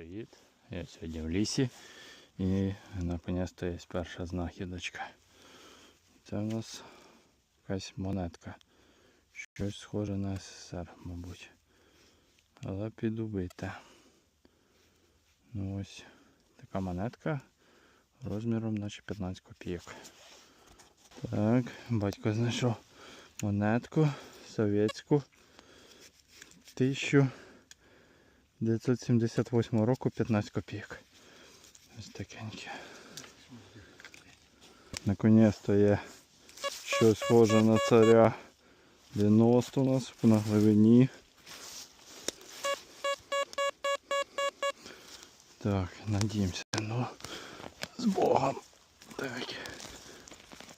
Привіт! Я сьогодні в лісі і наконець-то є перша знахідочка. Це у нас якась монетка. Щось схоже на СССР, мабуть. Але підубите. Ну ось така монетка розміром наче 15 копійок. Так, батько знайшов монетку совєтську 1978 року 15 копійок. Ось такеньке. Наконець-то є щось схоже на царя 90 у нас на глибині. Так, надіємося, ну з Богом. Так.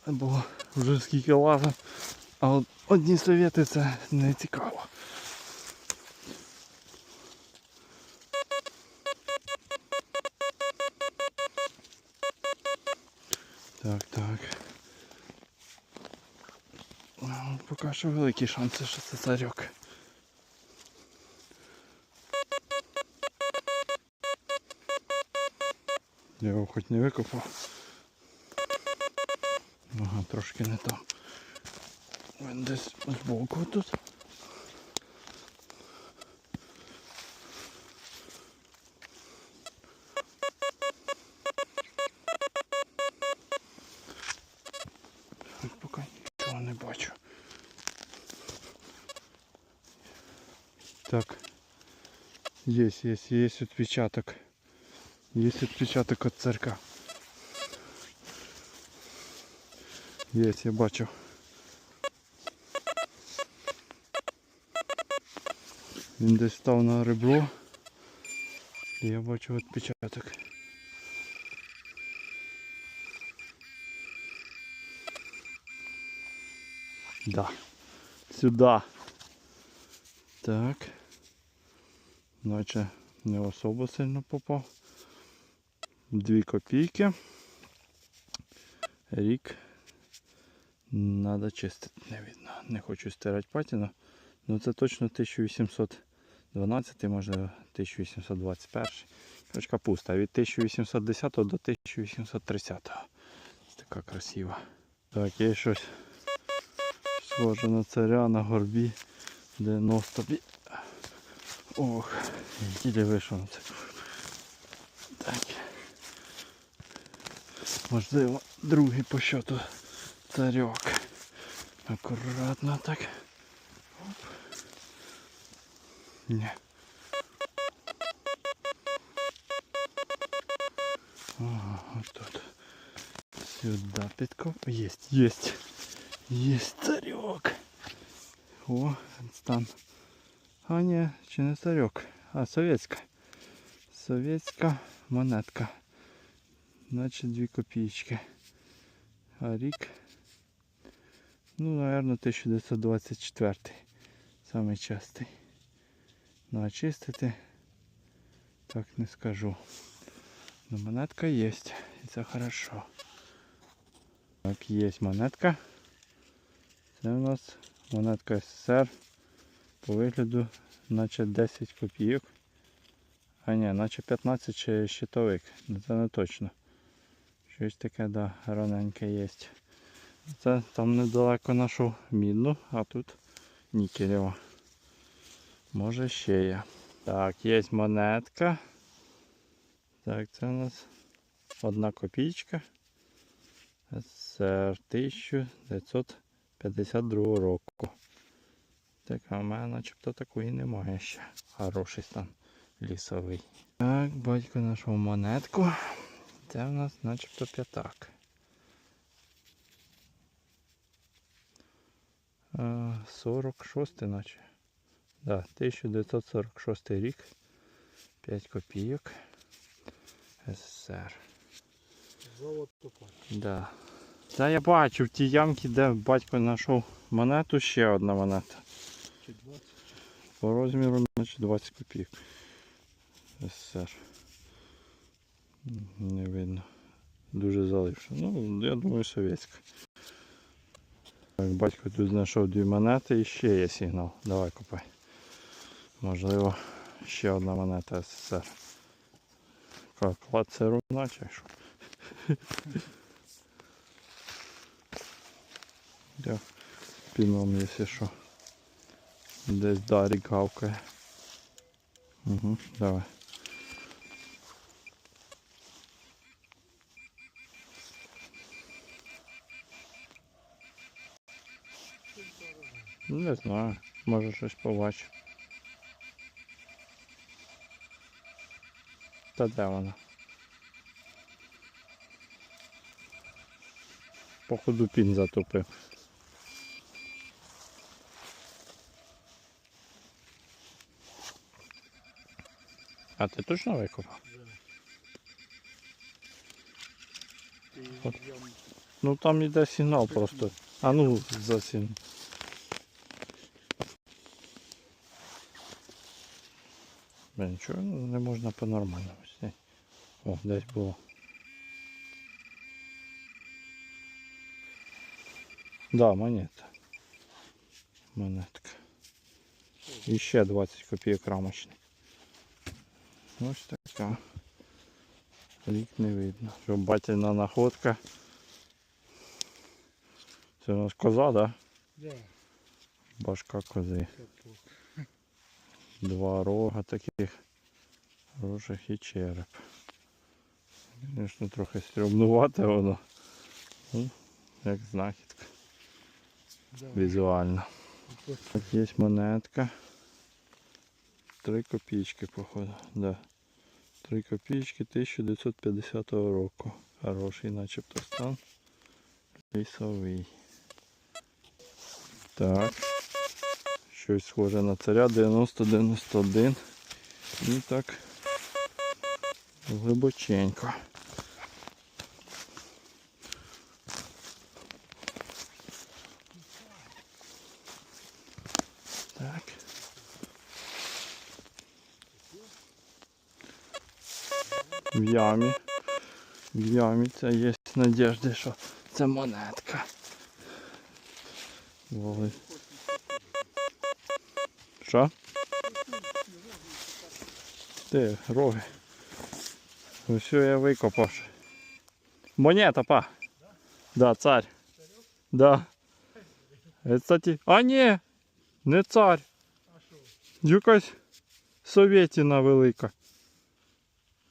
Бо вже скільки лазив. А от одні совєти це не цікаво. Так, так. Ну, Поки що великі шанси, що це царьок. Я його хоч не викопав. Ага, трошки не там. Він десь збоку тут. Есть, есть, есть отпечаток. Есть отпечаток от царька. Есть, я бачу. Він десь став на ребро. І я бачу відпечаток. Да. Сюда. Так. Наче не особо сильно попав. Дві копійки. Рік. Надо чистити, не видно. Не хочу стирати патіну. Ну це точно 1812, може 1821. Короче, капуста від 1810 до 1830. Ось така красива. Так, є щось схоже на царя на горбі 90 бі. Ох, ділі вийшов на це. Так. Можливо, другий по счету царьок. Акуратно так. Оп. Ні. Ага, отут. Сюда підкоп. Есть, есть. Есть царек. О, стан. А ні, чи не царек, а совєтська. Совєтська монетка. Значить дві копійки. А рік. Ну, наверное, 1924. Самий частий. Ну а чистити так не скажу. Но монетка есть. І це хорошо. Так, є монетка. Це у нас монетка СССР. По вигляду наче 10 копійок. А ні, наче 15 чи щитовик. Це не точно. Щось таке, да, раненьке є. Це там недалеко нашу мідну, а тут нікелева. Може ще є. Так, є монетка. Так, це у нас одна копійка. СССР 1952 року. Так, а в мене начебто такої немає ще. Хороший стан лісовий. Так, батько знайшов монетку. Це в нас начебто п'ятак. Е, 46 наче. Да, 1946 рік. 5 копійок. СССР. Топай. Да. Це я бачу в тій ямці, де батько знайшов монету, ще одна монета. Чи 20? По розміру значить 20 копійок. СССР. Не видно. Дуже заливша. Ну, я думаю, совєтська. Так, батько тут знайшов дві монети і ще є сигнал. Давай купай. Можливо, ще одна монета СССР. Клад це руна чи що? Я піном, якщо що. Десь Дарік гавкає. Угу, давай. Ну, Не знаю, може щось побачу. Та де вона? Походу пін затопив. А ти точно викопав? Ти От. ям Ну там іде сигнал просто. А ну за сигнал. Бля, нічого ну, не можна по-нормальному зняти. О, десь було. Да, монета. Монетка. І ще 20 копійок рамочний. Ось така. Рік не видно. Що батіна находка. Це у нас коза, да? Да, Башка кози. Два рога таких рожих і череп. Звісно, трохи стрімнувате воно. Ну, як знахідка візуально. Так, є монетка. Три копійки, походу. Да. Три копійки 1950 року. Хороший начебто стан. Лісовий. Так. Щось схоже на царя 90-91. І так глибоченько. В ямі. В ямі це є надіжди, що це монетка. Воли. Що? Ти, роги. Ось я викопав. ще. Монета, па. Да, царь. Да. Це, кстати... А, ні! Не цар. Якась совєтіна велика.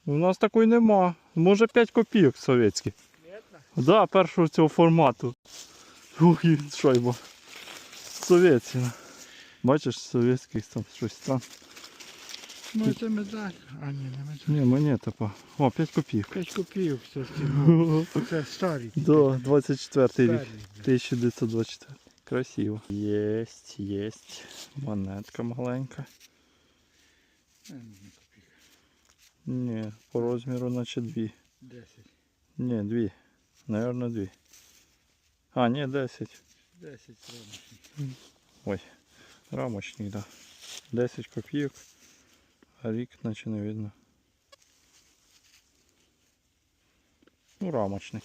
У нас такої нема. Може 5 копійок совєтських. Видно? Да, першого цього формату. Ух, шайба. Совєтіна. Бачиш, совєтських там щось там. Ну це медаль. А ні, не медаль. Ні, монета па. О, 5 копійок. 5 копійок все стіну. Це старий. До 24 рік. Старий. 1924. Красиво. Єсть, єсть. Монетка маленька. Е, ні, по розміру наче дві. 10. Ні, дві. Наверно, дві. А, ні, 10. 10 ромашних. Ой, рамочник, да. 10 копійок. А рік наче не видно. Ну, рамочник.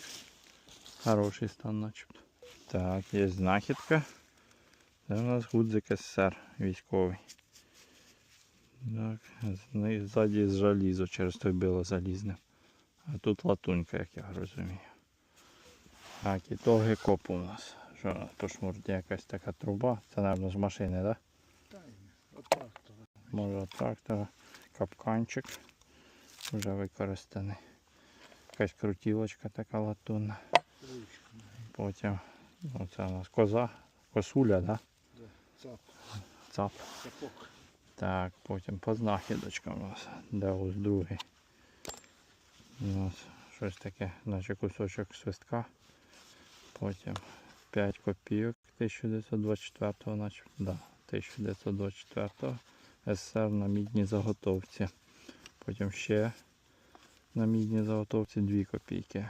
Хороший стан начебто. Так, є знахідка. Це у нас гудзик СССР військовий. Так, з- ззаді з жалізо, через той било залізне. А тут латунька, як я розумію. Так, і то гекоп у нас. Що у нас по шмурді якась така труба. Це, мабуть, з машини, так? Да? Та ні, отак. Може від трактора. Капканчик. Вже використаний. Якась крутілочка така латунна. Потім ну, це у нас коза, косуля, да? Цап. Цап. Сапог. Так, потім по знахідочкам у нас. Де ось другий. У нас щось таке, наче кусочок свистка. Потім 5 копійок 1924 наче. Да, 1924 СССР на мідній заготовці. Потім ще на мідній заготовці 2 копійки.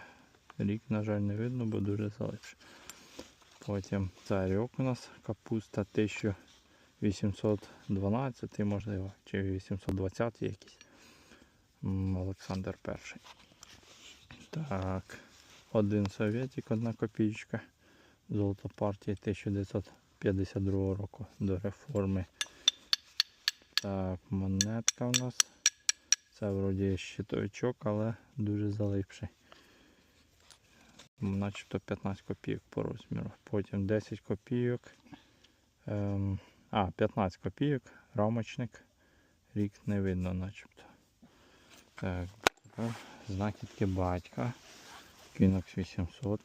Рік, на жаль, не видно, бо дуже залипше. Потім царьок у нас капуста 1812, можливо, чи 820 якийсь. Олександр І. Так. Один совєтик, одна копійка. Золота партія 1952 року до реформи. Так, монетка у нас. Це вроді щитовичок, але дуже залипший. Начебто 15 копійок по розміру. Потім 10 копійок. Ем, а, 15 копійок, рамочник. Рік не видно начебто. Так, тепер знахідки батька. Кінокс 800.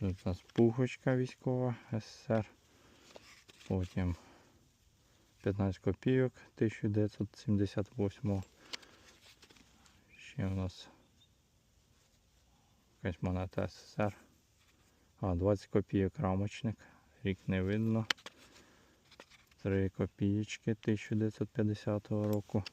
Тут у нас пухочка військова СССР. Потім 15 копійок 1978. Ще у нас якась монета СССР. А, 20 копійок рамочник. Рік не видно. 3 копійки 1950 року.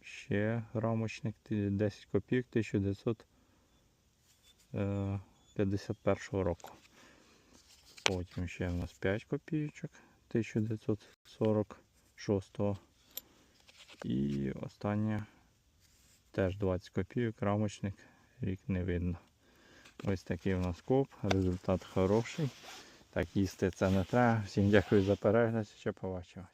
Ще рамочник 10 копійок 1951 року. Потім ще у нас 5 копійочок 1946. І останнє теж 20 копійок, рамочник, рік не видно. Ось такий у нас коп, результат хороший. Так, їсти це не треба. Всім дякую за перегляд, ще побачимось.